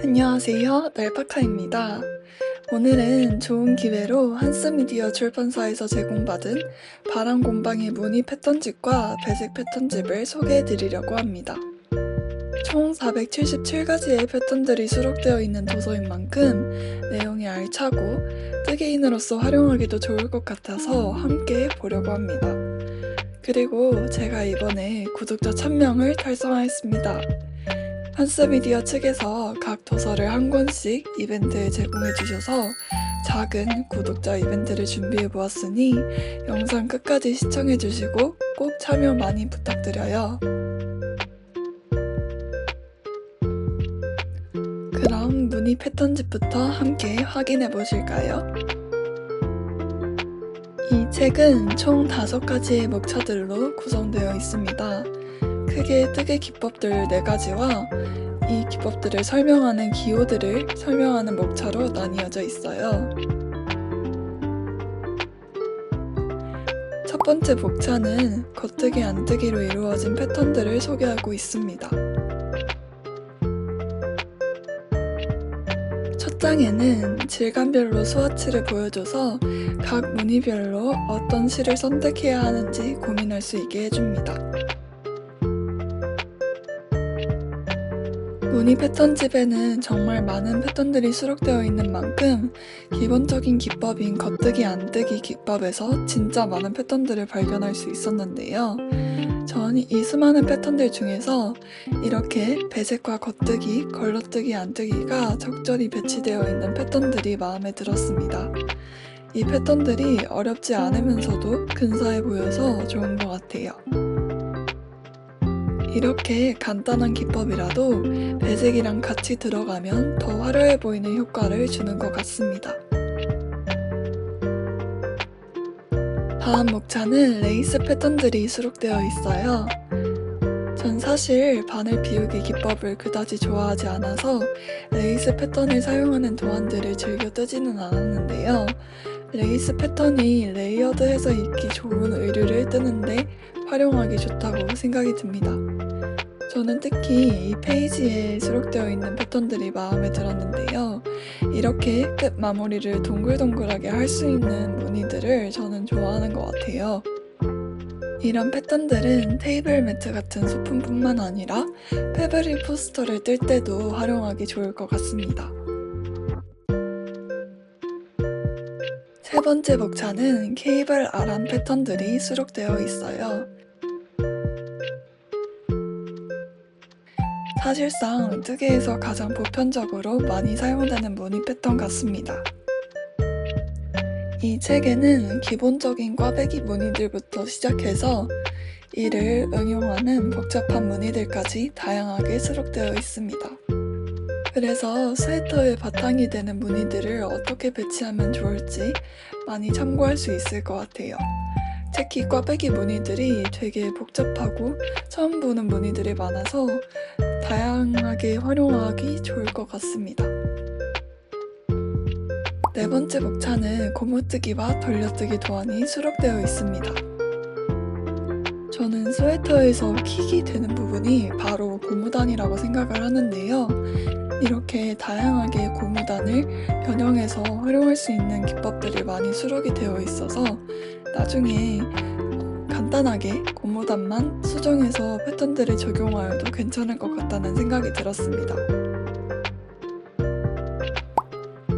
안녕하세요. 넬파카입니다. 오늘은 좋은 기회로 한스미디어 출판사에서 제공받은 바람 곰방의 무늬 패턴집과 배색 패턴집을 소개해 드리려고 합니다. 총 477가지의 패턴들이 수록되어 있는 도서인 만큼 내용이 알차고 뜨개인으로서 활용하기도 좋을 것 같아서 함께 보려고 합니다. 그리고 제가 이번에 구독자 1000명을 달성하였습니다. 한스미디어 측에서 각 도서를 한 권씩 이벤트에 제공해 주셔서 작은 구독자 이벤트를 준비해 보았으니 영상 끝까지 시청해 주시고 꼭 참여 많이 부탁드려요. 그럼 무늬 패턴집부터 함께 확인해 보실까요? 이 책은 총 5가지의 목차들로 구성되어 있습니다. 크게 뜨개 기법들 4가지와 이 기법들을 설명하는 기호들을 설명하는 목차로 나뉘어져 있어요. 첫 번째 목차는 겉뜨기 안뜨기로 이루어진 패턴들을 소개하고 있습니다. 첫 장에는 질감별로 수화치를 보여줘서 각 무늬별로 어떤 실을 선택해야 하는지 고민할 수 있게 해줍니다. 무늬 패턴집에는 정말 많은 패턴들이 수록되어 있는 만큼 기본적인 기법인 겉뜨기 안뜨기 기법에서 진짜 많은 패턴들을 발견할 수 있었는데요. 전 이 수많은 패턴들 중에서 이렇게 배색과 겉뜨기, 걸러뜨기, 안뜨기가 적절히 배치되어 있는 패턴들이 마음에 들었습니다. 이 패턴들이 어렵지 않으면서도 근사해 보여서 좋은 것 같아요. 이렇게 간단한 기법이라도 배색이랑 같이 들어가면 더 화려해 보이는 효과를 주는 것 같습니다. 다음 목차는 레이스 패턴들이 수록되어 있어요. 전 사실 바늘 비우기 기법을 그다지 좋아하지 않아서 레이스 패턴을 사용하는 도안들을 즐겨 뜨지는 않았는데요. 레이스 패턴이 레이어드해서 입기 좋은 의류를 뜨는데 활용하기 좋다고 생각이 듭니다. 저는 특히 이 페이지에 수록되어 있는 패턴들이 마음에 들었는데요. 이렇게 끝 마무리를 동글동글하게 할 수 있는 무늬들을 저는 좋아하는 것 같아요. 이런 패턴들은 테이블 매트 같은 소품뿐만 아니라 패브릭 포스터를 뜰 때도 활용하기 좋을 것 같습니다. 세 번째 목차는 케이블 아람 패턴들이 수록되어 있어요. 사실상 뜨개에서 가장 보편적으로 많이 사용되는 무늬 패턴 같습니다. 이 책에는 기본적인 꽈배기 무늬들부터 시작해서 이를 응용하는 복잡한 무늬들까지 다양하게 수록되어 있습니다. 그래서 스웨터의 바탕이 되는 무늬들을 어떻게 배치하면 좋을지 많이 참고할 수 있을 것 같아요. 특히 꽈배기 무늬들이 되게 복잡하고 처음 보는 무늬들이 많아서 다양하게 활용하기 좋을 것 같습니다. 네 번째 목차는 고무뜨기와 돌려뜨기 도안이 수록되어 있습니다. 저는 스웨터에서 킥이 되는 부분이 바로 고무단이라고 생각을 하는데요. 이렇게 다양하게 고무단을 변형해서 활용할 수 있는 기법들이 많이 수록이 되어 있어서 나중에 간단하게 고무단만 수정해서 패턴들을 적용하여도 괜찮을 것 같다는 생각이 들었습니다.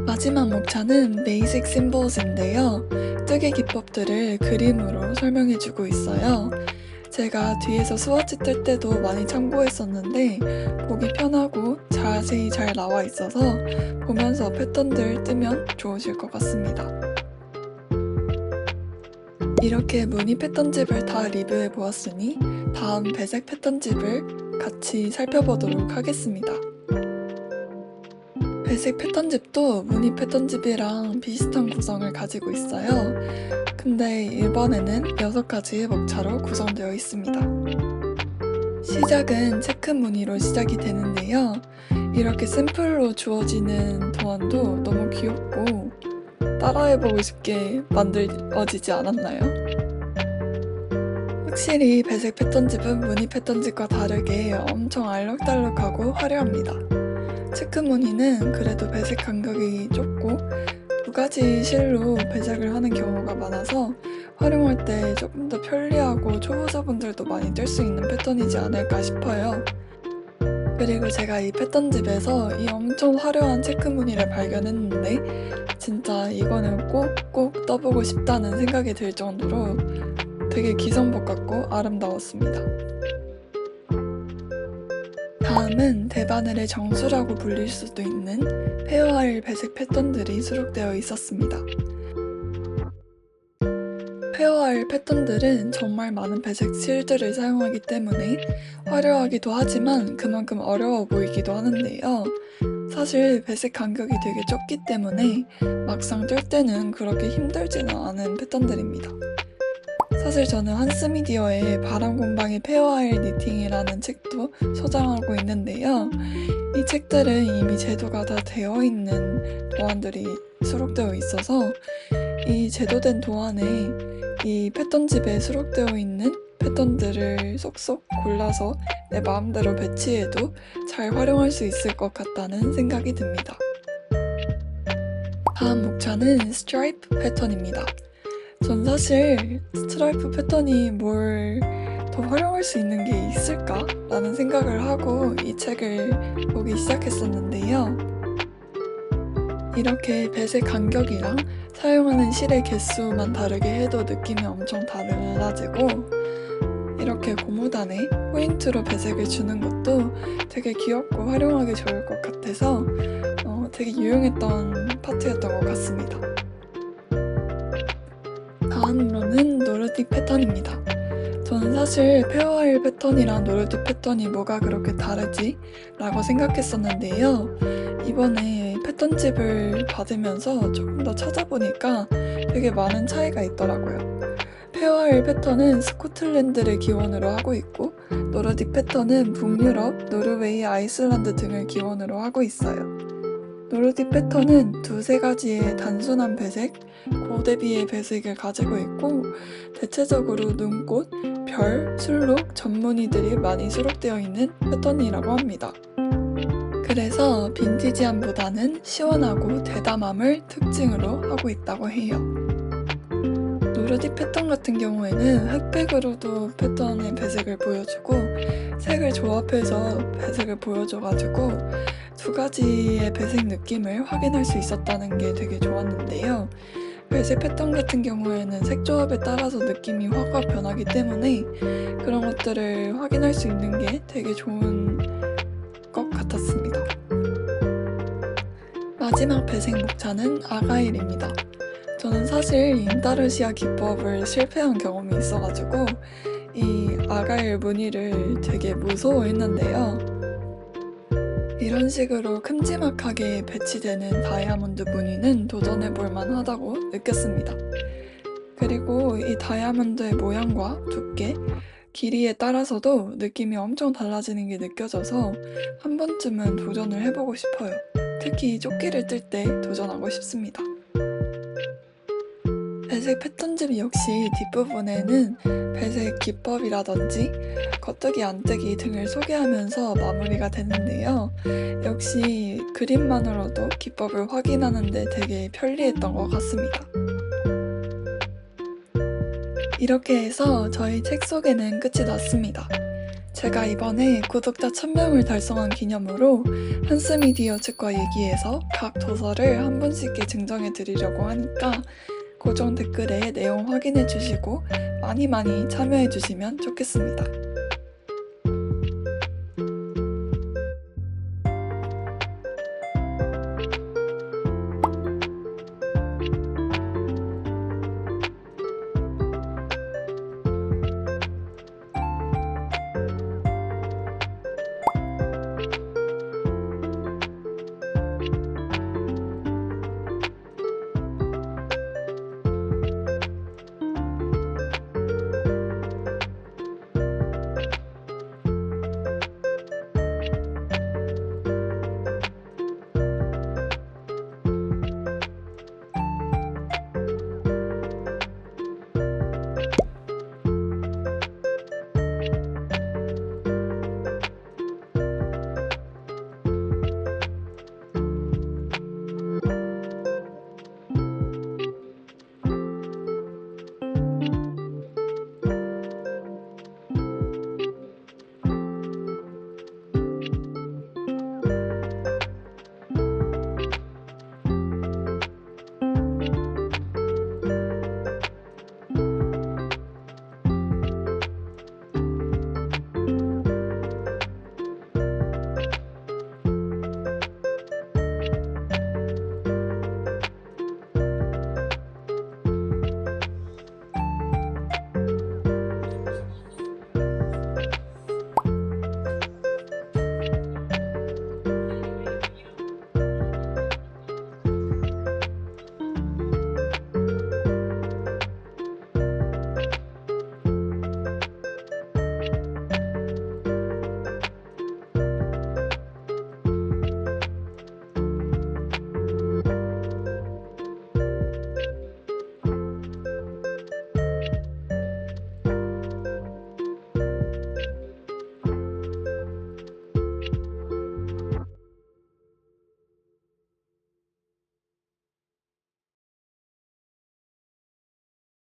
마지막 목차는 베이직 심볼즈인데요. 뜨개 기법들을 그림으로 설명해주고 있어요. 제가 뒤에서 스와치 뜰 때도 많이 참고했었는데 보기 편하고 자세히 잘 나와 있어서 보면서 패턴들 뜨면 좋으실 것 같습니다. 이렇게 무늬 패턴집을 다 리뷰해 보았으니 다음 배색 패턴집을 같이 살펴보도록 하겠습니다. 배색 패턴집도 무늬 패턴집이랑 비슷한 구성을 가지고 있어요. 근데 이번에는 6가지의 목차로 구성되어 있습니다. 시작은 체크 무늬로 시작이 되는데요. 이렇게 샘플로 주어지는 도안도 너무 귀엽고 따라해보고 싶게 만들어지지 않았나요? 확실히 배색 패턴집은 무늬 패턴집과 다르게 엄청 알록달록하고 화려합니다. 체크 무늬는 그래도 배색 간격이 좁고 두 가지 실로 배색을 하는 경우가 많아서 활용할 때 조금 더 편리하고 초보자분들도 많이 뜰 수 있는 패턴이지 않을까 싶어요. 그리고 제가 이 패턴집에서 이 엄청 화려한 체크 무늬를 발견했는데 진짜 이거는 꼭꼭 떠보고 싶다는 생각이 들 정도로 되게 기성복 같고 아름다웠습니다. 다음은 대바늘의 정수라고 불릴 수도 있는 페어아일 배색 패턴들이 수록되어 있었습니다. 페어아일 패턴들은 정말 많은 배색 실들을 사용하기 때문에 화려하기도 하지만 그만큼 어려워 보이기도 하는데요. 사실 배색 간격이 되게 좁기 때문에 막상 뜰 때는 그렇게 힘들지는 않은 패턴들입니다. 사실 저는 한스미디어의 바람공방의 페어아일 니팅이라는 책도 소장하고 있는데요. 이 책들은 이미 제도가 다 되어 있는 도안들이 수록되어 있어서 이 제도된 도안에 이 패턴집에 수록되어 있는 패턴들을 쏙쏙 골라서 내 마음대로 배치해도 잘 활용할 수 있을 것 같다는 생각이 듭니다. 다음 목차는 스트라이프 패턴입니다. 전 사실 스트라이프 패턴이 뭘 더 활용할 수 있는 게 있을까? 라는 생각을 하고 이 책을 보기 시작했었는데요. 이렇게 배색 간격이랑 사용하는 실의 개수만 다르게 해도 느낌이 엄청 달라지고 이렇게 고무단에 포인트로 배색을 주는 것도 되게 귀엽고 활용하기 좋을 것 같아서 어, 되게 유용했던 파트였던 것 같습니다. 다음으로는 노르딕 패턴입니다. 저는 사실 페어아일 패턴이랑 노르딕 패턴이 뭐가 그렇게 다르지? 라고 생각했었는데요. 이번에 패턴집을 받으면서 조금 더 찾아보니까 되게 많은 차이가 있더라고요. 페어아일 패턴은 스코틀랜드를 기원으로 하고 있고 노르딕 패턴은 북유럽, 노르웨이, 아이슬란드 등을 기원으로 하고 있어요. 노르딕 패턴은 두세 가지의 단순한 배색, 고대비의 배색을 가지고 있고 대체적으로 눈꽃, 별, 술록, 전무늬들이 많이 수록되어 있는 패턴이라고 합니다. 그래서 빈티지함보다는 시원하고 대담함을 특징으로 하고 있다고 해요. 노르딕 패턴 같은 경우에는 흑백으로도 패턴의 배색을 보여주고 색을 조합해서 배색을 보여줘가지고 두 가지의 배색 느낌을 확인할 수 있었다는 게 되게 좋았는데요. 배색 패턴 같은 경우에는 색 조합에 따라서 느낌이 확확 변하기 때문에 그런 것들을 확인할 수 있는 게 되게 좋은 마지막 배색 목차는 아가일입니다. 저는 사실 인다르시아 기법을 실패한 경험이 있어가지고 이 아가일 무늬를 되게 무서워했는데요. 이런 식으로 큼지막하게 배치되는 다이아몬드 무늬는 도전해볼 만하다고 느꼈습니다. 그리고 이 다이아몬드의 모양과 두께, 길이에 따라서도 느낌이 엄청 달라지는 게 느껴져서 한 번쯤은 도전을 해보고 싶어요. 특히 조끼를 뜰 때 도전하고 싶습니다. 배색 패턴집 역시 뒷부분에는 배색 기법이라든지 겉뜨기 안뜨기 등을 소개하면서 마무리가 되는데요. 역시 그림만으로도 기법을 확인하는데 되게 편리했던 것 같습니다. 이렇게 해서 저희 책 소개는 끝이 났습니다. 제가 이번에 구독자 1000명을 달성한 기념으로 한스미디어 측과 얘기해서 각 도서를 한 분씩께 증정해 드리려고 하니까 고정 댓글에 내용 확인해 주시고 많이 많이 참여해 주시면 좋겠습니다.